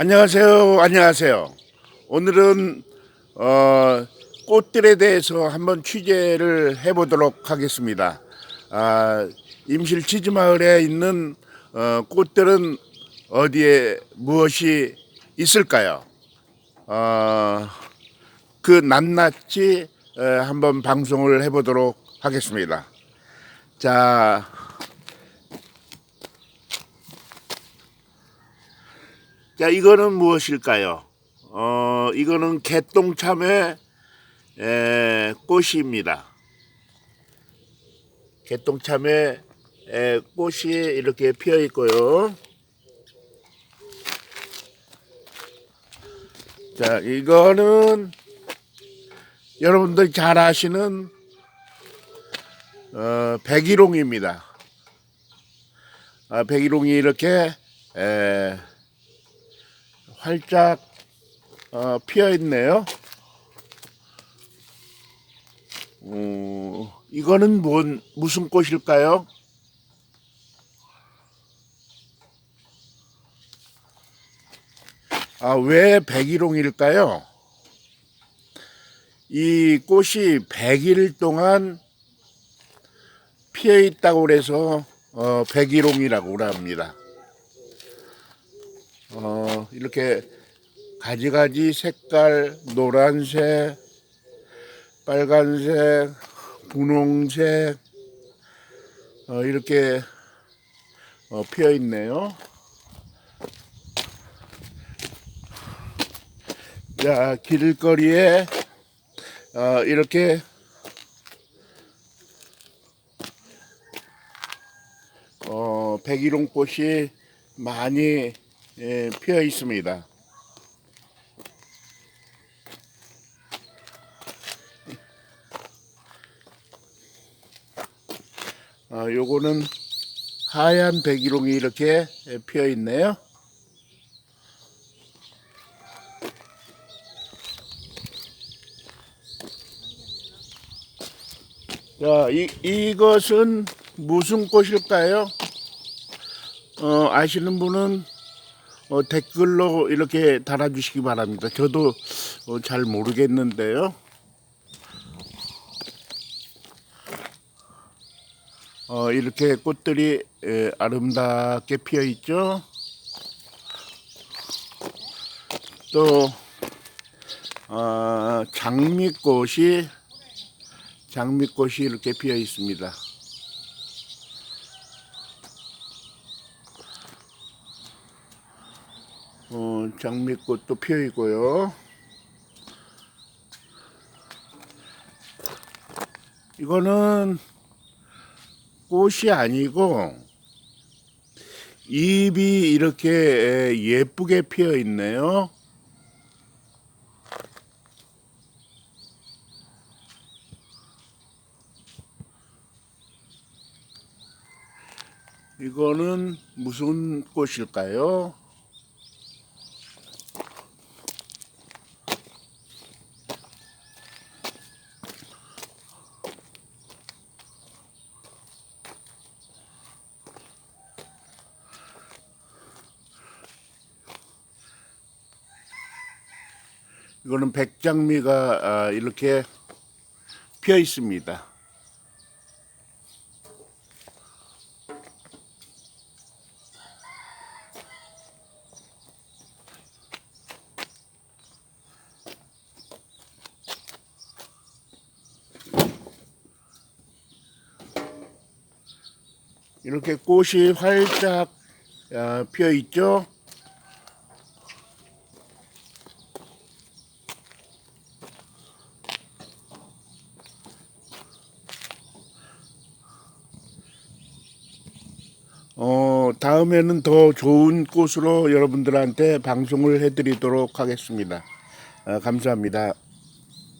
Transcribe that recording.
안녕하세요. 안녕하세요. 오늘은 어, 꽃들에 대해서 한번 취재를 해보도록 하겠습니다. 아, 임실 치즈마을에 있는 어, 꽃들은 어디에 무엇이 있을까요? 어, 그 낱낱이 에, 한번 방송을 해보도록 하겠습니다. 자, 자, 이거는 무엇일까요? 어, 이거는 개똥참외 에, 꽃입니다. 개똥참외 에, 꽃이 이렇게 피어 있고요. 자, 이거는 여러분들 잘 아시는 어, 백일홍입니다. 아, 백일홍이 이렇게 에, 활짝 어, 피어 있네요. 어, 이거는 뭔 무슨 꽃일까요? 아, 왜 백일홍일까요? 이 꽃이 100일 동안 피어 있다고 그래서 어, 백일홍이라고 합니다. 어, 이렇게 가지가지 색깔 노란색, 빨간색, 분홍색 어, 이렇게 어, 피어 있네요. 자 길거리에 어, 이렇게 어, 백일홍 꽃이 많이 예, 피어 있습니다. 어, 요거는 하얀 백일홍이 이렇게 예, 피어 있네요. 자, 이, 이것은 무슨 꽃일까요? 어, 아시는 분은 어, 댓글로 이렇게 달아주시기 바랍니다. 저도 어, 잘 모르겠는데요. 어, 이렇게 꽃들이 에, 아름답게 피어 있죠. 또 어, 장미꽃이 장미꽃이 이렇게 피어 있습니다. 어, 장미꽃도 피어 있고요. 이거는 꽃이 아니고 잎이 이렇게 예쁘게 피어 있네요. 이거는 무슨 꽃일까요? 이거는 백장미가 아, 이렇게 피어 있습니다. 이렇게 꽃이 활짝 아, 피어 있죠. 어, 다음에는 더 좋은 꽃으로 여러분들한테 방송을 해드리도록 하겠습니다. 아, 감사합니다.